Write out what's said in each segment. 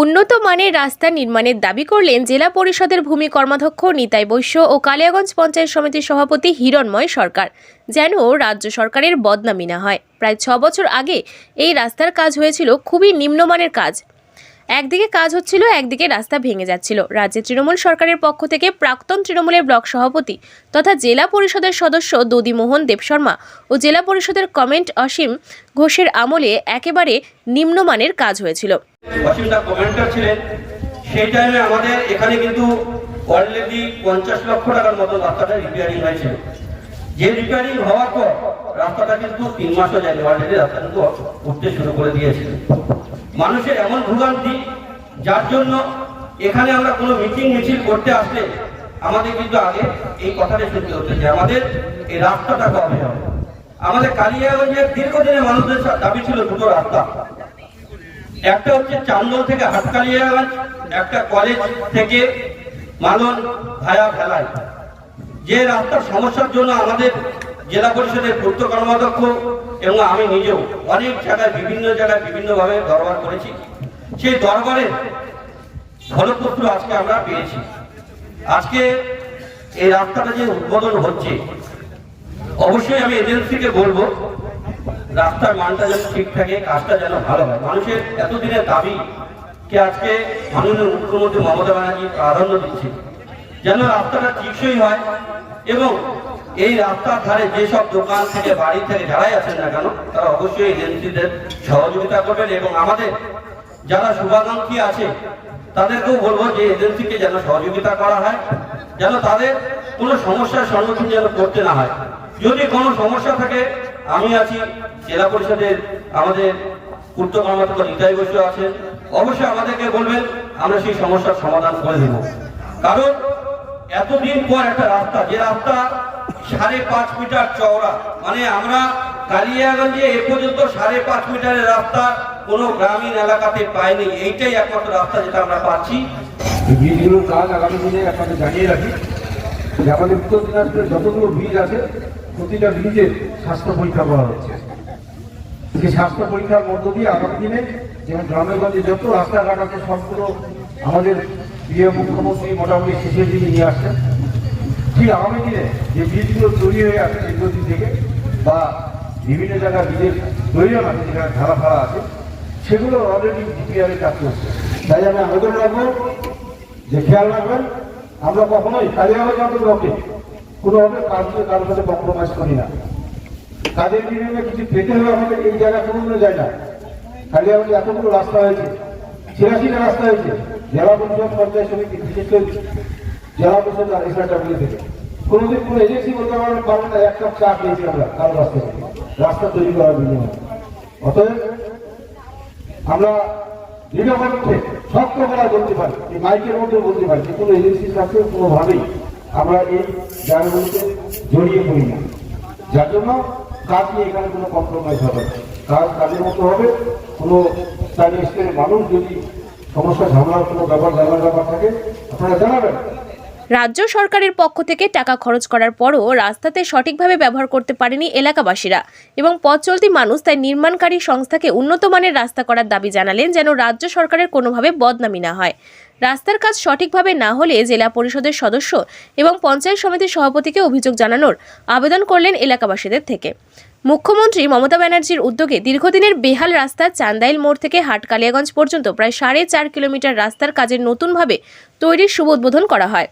উন্নত মানের রাস্তা নির্মাণের দাবি করলেন জেলা পরিষদের ভূমি কর্মাধ্যক্ষ নিতাই বৈশ্য ও কালিয়াগঞ্জ পঞ্চায়েত সমিতির সভাপতি হিরণময় সরকার, যেন রাজ্য সরকারের বদনামি না হয়। প্রায় ছ বছর আগে এই রাস্তার কাজ হয়েছিল খুবই নিম্নমানের কাজ। একদিকে কাজ হচ্ছিল, একদিকে রাস্তা ভেঙে যাচ্ছিল। রাজ্যে তৃণমূল সরকারের পক্ষ থেকে প্রাক্তন তৃণমূলের ব্লক সভাপতি তথা জেলা পরিষদের সদস্য দদিমোহন দেবশর্মা ও জেলা পরিষদের কমেন্ট অসীম ঘোষের আমলে একেবারে নিম্নমানের কাজ হয়েছিল। সেই টাইমে আমাদের এখানে কিন্তু অলরেডি পঞ্চাশ লক্ষ টাকার মতো রাস্তাটা রিপেয়ারিং হয়েছিল। যে রিপেয়ারিং হওয়ার পর রাস্তাটা কিন্তু তিন মাসও যায়নি অলরেডি রাস্তা কিন্তু উঠতে শুরু করে দিয়েছিল মানুষের এমন ভোগান্তি, যার জন্য এখানে আমরা কোনো মিটিং মিছিল করতে আসলে আমাদের কিন্তু আগে এই কথাটা শুনতে হচ্ছে যে আমাদের এই রাস্তাটা কবে হবে। আমাদের কালিয়াগঞ্জের দীর্ঘদিনের মানুষদের দাবি ছিল দুটো রাস্তা। একটা হচ্ছে চান্দল থেকে হাটকালিয়াগঞ্জ, একটা কলেজ থেকে মালন ভায়া ভেলায়। যে রাস্তার সমস্যার জন্য আমাদের জেলা পরিষদের পূর্ত কর্মাধ্যক্ষ এবং আমি নিজেও অনেক জায়গায়, বিভিন্ন জায়গায় বিভিন্নভাবে দরবার করেছি। সেই দরবারে ফলপ্রসূ আজকে আমরা পেয়েছি। আজকে এই রাস্তাটা যে উদ্বোধন হচ্ছে, অবশ্যই আমি এজেন্সিকে বলব, রাস্তার মানটা যেন ঠিক থাকে, কাজটা যেন ভালো হয়। মানুষের এতদিনের দাবি কে আজকে মাননীয় মুখ্যমন্ত্রী মমতা ব্যানার্জি প্রাধান্য দিচ্ছে যেন রাস্তাটা টিকসই হয়। এবং এই রাস্তার ধারে যেসব দোকান থেকে, বাড়ি থেকে যারাই আছেন না কেন, তারা অবশ্যই এজেন্সিদের সহযোগিতা করবেন এবং আমাদের যারা শুভাকাঙ্ক্ষী আছে, তাদেরকেও বলব যে এজেন্সিকে যেন সহযোগিতা করা হয়, যেন তাদের কোনো সমস্যার সম্মুখীন যেন করতে না হয়। যদি কোনো সমস্যা থাকে, আমি আছি, জেলা পরিষদের আমাদের পূর্ত কর্মাধ্যক্ষ নিতাই বসু আছেন, অবশ্যই আমাদেরকে বলবেন, আমরা সেই সমস্যার সমাধান করে দেব। কারণ এতদিন পর একটা রাস্তা, যে রাস্তা সাড়ে পাঁচ মিটার চওড়া। মানে আমরা কালিয়াগঞ্জে এ পর্যন্ত সাড়ে পাঁচ মিটারের রাস্তা কোনো গ্রামীণ এলাকাতে পাইনি। এইটাই একমাত্র রাস্তা যেটা আমরা পাচ্ছি। এই বীজগুলোর কাজ আগামী দিনে আপনাদের জানিয়ে রাখি। যে আমাদের উত্তর দিনাজপুরে যতগুলো বীজ আছে, প্রতিটা বীজের স্বাস্থ্য পরীক্ষা করা হচ্ছে। সেই স্বাস্থ্য পরীক্ষার মধ্য দিয়ে আগামী দিনে যেমন গ্রামেগঞ্জে যত রাস্তাঘাট আছে, সবগুলো আমাদের প্রিয় মুখ্যমন্ত্রী মোটামুটি শেষের দিকে নিয়ে আসছেন। ঠিক আগামী দিনে যে বীজগুলো তৈরি হয়ে আছে দীর্ঘদিন থেকে বা বিভিন্ন জায়গায় বীজের প্রয়োজন আছে যেখানে ধারা ফাড়া আছে, সেগুলো অলরেডি ডিপিআরে কাজ করছে। তাই আমি আবেদন রাখব যে খেয়াল রাখবেন, আমরা কখনোই কালিয়াগঞ্জ মতো ব্লকে কোনোভাবে কাজকে কারোর সাথে কম্প্রোমাইজ করি না। কাজের বিনিময়ে কিছু পেতে হলে আমাদের এই জায়গা কোনো যায় না। কালিয়াগঞ্জে এতগুলো রাস্তা হয়েছে, ছিয়াশিটা রাস্তা হয়েছে জেলা পঞ্চায়েত সমিতি, বিশেষ করে জেলা পরিষদ আর এসআরডাব্লিউ থেকে। কোনোদিন কোনো এজেন্সি বলতে পারবেন না, এক কাপ চা পেয়েছি আমরা, কারও রাস্তা থেকে রাস্তা তৈরি করার বিনিময়ে অতএব আমরা দৃঢ়পক্ষে শক্ত করা বলতে পারি, এই মাইকের মধ্যে বলতে পারি, যে কোনো এজেন্সির সাথে কোনোভাবেই আমরা এই জায়গাগুলোতে জড়িয়ে পড়ি না। যার জন্য কাজ নিয়ে এখানে কোনো কম্প্রোমাইজ হবে না। কাজ কাজের মতো হবে, কোনো স্থানীয় মানুষ যদি রাজ্য সরকারের পক্ষ থেকে টাকা খরচ করার পরও রাস্তাতে সঠিকভাবে ব্যবহার করতে পারেনি এলাকাবাসীরা এবং পথ চলতি মানুষ তাই নির্মাণকারী সংস্থাকে উন্নত মানের রাস্তা করার দাবি জানালেন যেন রাজ্য সরকারের কোনোভাবে বদনামি না হয়। রাস্তার কাজ সঠিকভাবে না হলে জেলা পরিষদের সদস্য এবং পঞ্চায়েত সমিতির সভাপতিকে অভিযোগ জানানোর আবেদন করলেন এলাকাবাসীদের থেকে। মুখ্যমন্ত্রী মমতা ব্যানার্জির উদ্যোগে দীর্ঘদিনের বেহাল রাস্তা চান্দাইল মোড় থেকে হাট কালিয়াগঞ্জ পর্যন্ত প্রায় সাড়ে চার কিলোমিটার রাস্তার কাজের নতুনভাবে তৈরির শুভ উদ্বোধন করা হয়।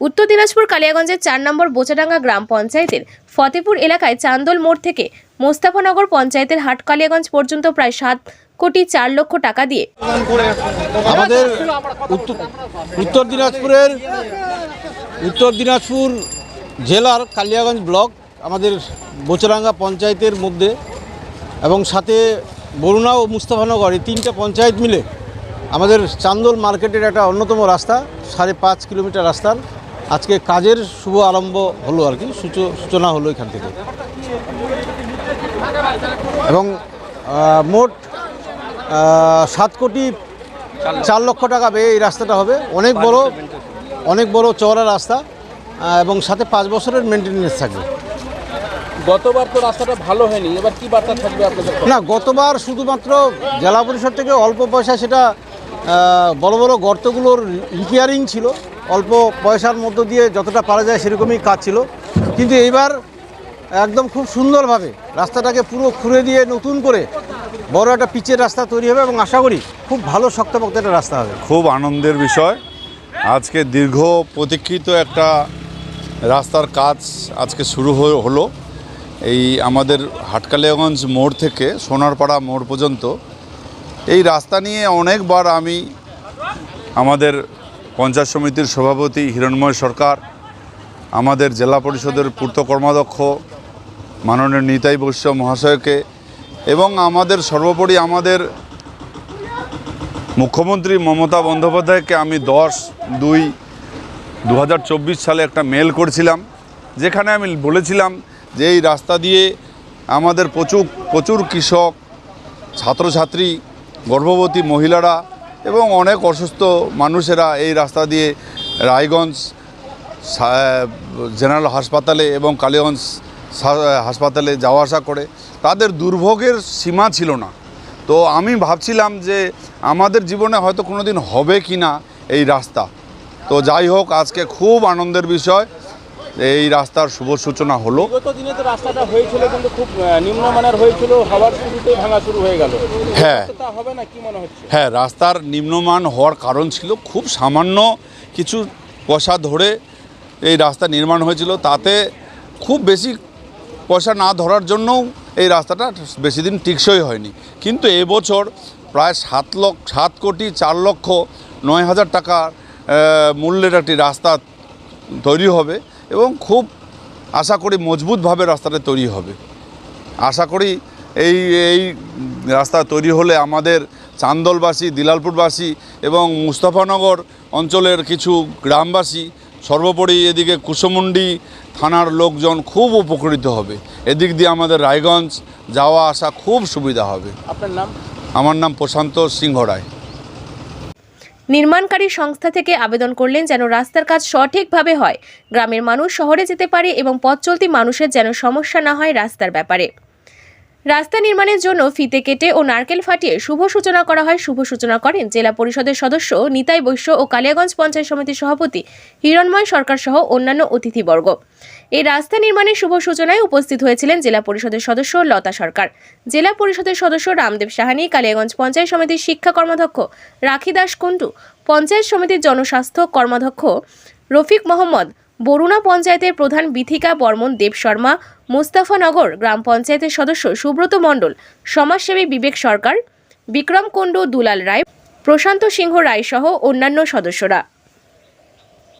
উত্তর দিনাজপুর কালিয়াগঞ্জের চার নম্বর বোচাডাঙ্গা গ্রাম পঞ্চায়েতের ফতেপুর এলাকায় চান্দল মোড় থেকে মোস্তাফানগর পঞ্চায়েতের হাট কালিয়াগঞ্জ পর্যন্ত প্রায় সাত কোটি চার লক্ষ টাকা দিয়ে আমাদের উত্তর দিনাজপুরের, উত্তর দিনাজপুর জেলার কালিয়াগঞ্জ ব্লক আমাদের বোচরাঙ্গা পঞ্চায়েতের মধ্যে এবং সাথে বরুণা ও মুস্তাফানগর এই তিনটে পঞ্চায়েত মিলে আমাদের চান্দল মার্কেটের একটা অন্যতম রাস্তা, সাড়ে পাঁচ কিলোমিটার রাস্তার। আজকে কাজের শুভ আরম্ভ হলো আর কি, সূচ- সূচনা হলো এখান থেকে। এবং মোট সাত কোটি চার লক্ষ টাকা ব্যয়ে এই রাস্তাটা হবে। অনেক বড় অনেক বড় চওড়া রাস্তা এবং সাথে পাঁচ বছরের মেনটেনেন্স থাকবে। গতবার তো রাস্তাটা ভালো হয়নি এবার কি বার্তা থাকবে আপনাদের না গতবার শুধুমাত্র জেলা পরিষদ থেকে অল্প পয়সা সেটা বড় বড় গর্তগুলোর রিপেয়ারিং ছিল। অল্প পয়সার মধ্য দিয়ে যতটা পারা যায় সেরকমই কাজ ছিল। কিন্তু এইবার একদম খুব সুন্দরভাবে রাস্তাটাকে পুরো খুঁড়ে দিয়ে নতুন করে বড় একটা পিচের রাস্তা তৈরি হবে এবং আশা করি খুব ভালো শক্তপোক্ত একটা রাস্তা হবে। খুব আনন্দের বিষয়। আজকে দীর্ঘ প্রতীক্ষিত একটা রাস্তার কাজ আজকে শুরু হয়ে- হলো। এই আমাদের হাটকালিয়াগঞ্জ মোড় থেকে সোনারপাড়া মোড় পর্যন্ত এই রাস্তা নিয়ে অনেকবার আমি আমাদের পঞ্চায়েত সমিতির সভাপতি হিরণময় সরকার, আমাদের জেলা পরিষদের পূর্ত কর্মাধ্যক্ষ মাননীয় নিতাই বৈশ্য মহাশয়কে এবং আমাদের সর্বোপরি আমাদের মুখ্যমন্ত্রী মমতা বন্দ্যোপাধ্যায়কে আমি দশ দুই দু সালে একটা মেল করেছিলাম, যেখানে আমি বলেছিলাম যে এই রাস্তা দিয়ে আমাদের প্রচুর প্রচুর কৃষক, ছাত্রছাত্রী, গর্ভবতী মহিলারা এবং অনেক অসুস্থ মানুষেরা এই রাস্তা দিয়ে রায়গঞ্জ জেনারেল হাসপাতালে এবং কালীগঞ্জ হাসপাতালে যাওয়া আসা করে, তাদের দুর্ভোগের সীমা ছিল না। তো আমি ভাবছিলাম যে আমাদের জীবনে হয়তো কোনো দিন হবে কি না এই রাস্তা। তো যাই হোক, আজকে খুব আনন্দের বিষয়। এই রাস্তার শুভ সূচনা হলো। বিগত দিনে তো রাস্তাটা হয়েছিল কিন্তু খুব নিম্নমানের হয়েছিল হওয়ার শুরুতেই ভাঙা শুরু হয়ে গেল। হ্যাঁ। হবে না কি মনে হচ্ছে? হ্যাঁ রাস্তার নিম্নমান হওয়ার কারণ ছিল খুব সামান্য কিছু পয়সা ধরে এই রাস্তা নির্মাণ হয়েছিল। তাতে খুব বেশি পয়সা না ধরার জন্যও এই রাস্তাটা বেশি দিন টিকসই হয়নি। কিন্তু এবছর প্রায় সাত লক্ষ সাত কোটি চার লক্ষ নয় হাজার টাকা মূল্যের একটি রাস্তা তৈরি হবে। এবং খুব আশা করি মজবুতভাবে রাস্তাটা তৈরি হবে। আশা করি এই এই রাস্তা তৈরি হলে আমাদের চান্দলবাসী দিলালপুরবাসী এবং মুস্তাফানগর অঞ্চলের কিছু গ্রামবাসী সর্বোপরি এদিকে কুশমুন্ডি থানার লোকজন খুব উপকৃত হবে। এদিক দিয়ে আমাদের রায়গঞ্জ যাওয়া আসা খুব সুবিধা হবে। আপনার নাম? আমার নাম প্রশান্ত সিংহ রায়। নির্মাণকারী সংস্থা থেকে আবেদন করলেন যেন রাস্তার কাজ সঠিকভাবে হয়। গ্রামের মানুষ শহরে যেতে পারে এবং পথ চলতি মানুষের যেন সমস্যা না হয় রাস্তার ব্যাপারে। রাস্তা নির্মাণের জন্য ফিতে কেটে ও নারকেল ফাটিয়ে শুভ সূচনা করা হয়। শুভ সূচনা করেন জেলা পরিষদের সদস্য নিতাই বৈশ্য ও কালিয়াগঞ্জ পঞ্চায়েত সমিতির সভাপতি হিরণময় সরকার সহ অন্যান্য অতিথিবর্গ। এই রাস্তা নির্মাণের শুভ সূচনায় উপস্থিত হয়েছিলেন জেলা পরিষদের সদস্য লতা সরকার। জেলা পরিষদের সদস্য রামদেব সাহানি, কালিয়াগঞ্জ পঞ্চায়েত সমিতির শিক্ষা কর্মাধ্যক্ষ রাখি দাস কুন্টু পঞ্চায়েত সমিতির জনস্বাস্থ্য কর্মাধ্যক্ষ রফিক মোহাম্মদ বরুণা পঞ্চায়েতের প্রধান বিথিকা বর্মন, দেব শর্মা মুস্তাফানগর গ্রাম পঞ্চায়েতের সদস্য সুব্রত মণ্ডল, সমাজসেবী বিবেক সরকার, বিক্রম কুণ্ডু, দুলাল রায়, প্রশান্ত সিংহ রায় সহ অন্যান্য সদস্যরা।